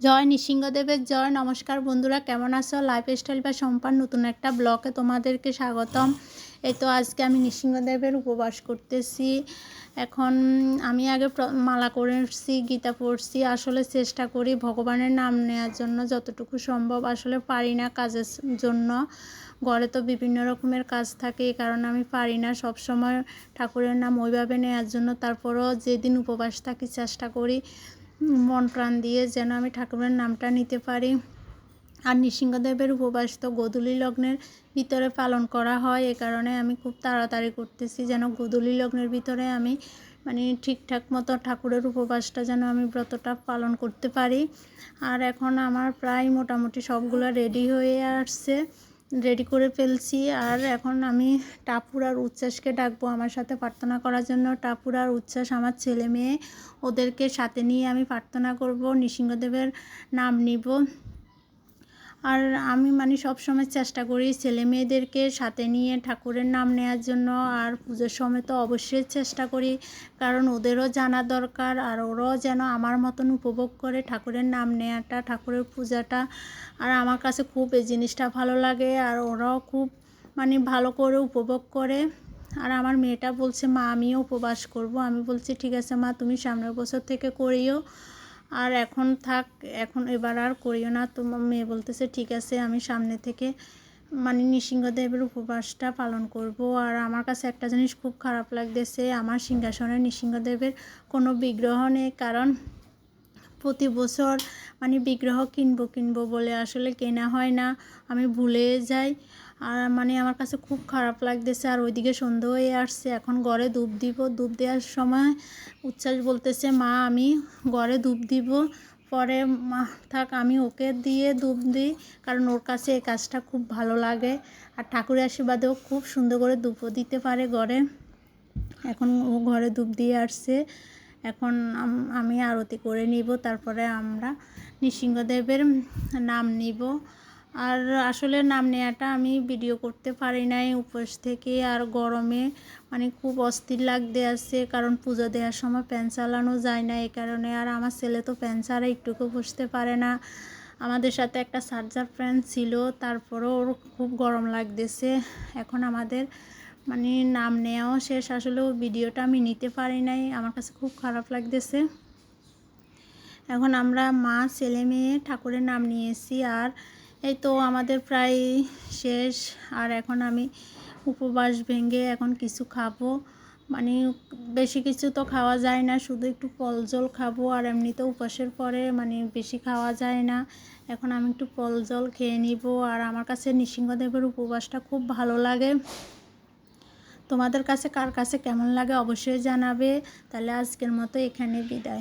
জয় নৃসিংহদেবের জয়। নমস্কার বন্ধুরা, কেমন আছো? লাইফস্টাইল বা সম্পান নতুন একটা ব্লগে তোমাদেরকে স্বাগতম। এই তো আজকে আমি নৃসিংহদেবের উপবাস করতেছি। এখন আমি আগে মালা করেছি গীতা পড়ছি আসলে চেষ্টা করি ভগবানের নাম নেওয়ার জন্য, যতটুকু সম্ভব। আসলে পারি না কাজের জন্য। ঘরে তো বিভিন্ন রকমের কাজ থাকে, এই কারণে আমি পারি না। সব সময় ঠাকুরের নাম ওইভাবে নেওয়ার জন্য। তারপরও যেদিন উপবাস থাকি, চেষ্টা করি মন প্রাণ দিয়ে যেন আমি ঠাকুরের নামটা নিতে পারি। আর নৃসিংহদেবের উপবাস তো গোধূলি লগ্নের ভিতরে পালন করা হয়, এ কারণে আমি খুব তাড়াতাড়ি করতেছি যেন গোধূলি লগ্নের ভিতরে আমি মানে ঠিকঠাক মতো ঠাকুরের উপবাসটা যেন আমি ব্রতটা পালন করতে পারি। আর এখন আমার প্রায় মোটামুটি সবগুলো রেডি হয়ে আসছে। রেডি করে ফেলছি। আর এখন আমি টাপুর আর উচ্ছ্বাসকে ডাকবো আমার সাথে প্রার্থনা করার জন্য। টাপুর আর উচ্ছ্বাস আমার ছেলে মেয়ে, ওদেরকে সাথে নিয়ে আমি প্রার্থনা করব। নৃসিংহদেবের নাম নিব। আর আমি মানে সব সময় চেষ্টা করি ছেলে মেয়েদেরকে সাথে নিয়ে ঠাকুরের নাম নেওয়ার জন্য, আর পুজোর সময় তো অবশ্যই চেষ্টা করি, কারণ ওদেরও জানা দরকার, আর ওরাও যেন আমার মতন উপভোগ করে ঠাকুরের নাম নেওয়াটা ঠাকুরের পূজাটা। আর আমার কাছে খুব এই জিনিসটা ভালো লাগে, আর ওরাও খুব মানে ভালো করে উপভোগ করে। আর আমার মেয়েটা বলছে, মা, আমিও উপবাস করব। আমি বলছি, ঠিক আছে মা, তুমি সামনের বছর থেকে করিও। আর এখন থাক, এখন এবার আর করিও না। তো মেয়ে বলতেছে, ঠিক আছে, আমি সামনে থেকে মানে নৃসিংহদেবের উপবাসটা পালন করব। আর আমার কাছে একটা জিনিস খুব খারাপ লাগতেছে, আমার সিংহাসনে নৃসিংহদেবের কোনো বিগ্রহ নেই, কারণ প্রতি বছর মানে বিগ্রহ কিনবো কিনবো বলে আসলে কেনা হয় না। আমি ভুলে যাই। আর মানে আমার কাছে খুব খারাপ লাগতেছে। আর ওইদিকে সন্ধে হয়ে আসছে। এখন ঘরে ধূপ দিব। ধূপ দেওয়ার সময় উচ্ছ্বাস বলতেছে, মা, আমি ঘরে ধূপ দিব। পরে মা, থাক, আমি ওকে দিয়ে ধূপ দিই। কারণ ওর কাছে এই কাজটা খুব ভালো লাগে। আর ঠাকুরের আশীর্বাদেও খুব সুন্দর করে ধূপও দিতে পারে ঘরে। এখন ও ঘরে ধূপ দিয়ে আসছে। এখন আমি আরতি করে নিব। তারপরে আমরা নৃসিংহদেবের নাম নিব। আর আসলে নাম নেওয়াটা আমি ভিডিও করতে পারি নাই উপোস থেকে, আর গরমে মানে খুব অস্থির লাগতে আছে, কারণ পুজো দেওয়ার সময় প্যান চালানো যায় না এই কারণে, আর আমার ছেলে তো প্যান ছাড়া একটুকু বসতে পারে না। আমাদের সাথে একটা চার্জার ফ্যান ছিল, তারপরেও ওর খুব গরম লাগতেছে। এখন আমাদের মানে নাম নেওয়াও শেষ আসলেও ভিডিওটা আমি নিতে পারি নাই, আমার কাছে খুব খারাপ লাগতেছে। এখন আমরা মা, ছেলে, মেয়ে ঠাকুরের নাম নিয়েছি, আর এই তো আমাদের প্রায় শেষ। আর এখন আমি উপবাস ভেঙে এখন কিছু খাব। মানে বেশি কিছু তো খাওয়া যায় না, শুধু একটু ফল জল খাব। আর এমনিতে উপাসের পরে মানে বেশি খাওয়া যায় না। এখন আমি একটু ফল জল খেয়ে নিব। আর আমার কাছে নৃসিংহদেবের উপবাসটা খুব ভালো লাগে। তোমাদের কাছে কার কাছে কেমন লাগে অবশ্যই জানাবে। তাহলে আজকের মতো এখানে বিদায়।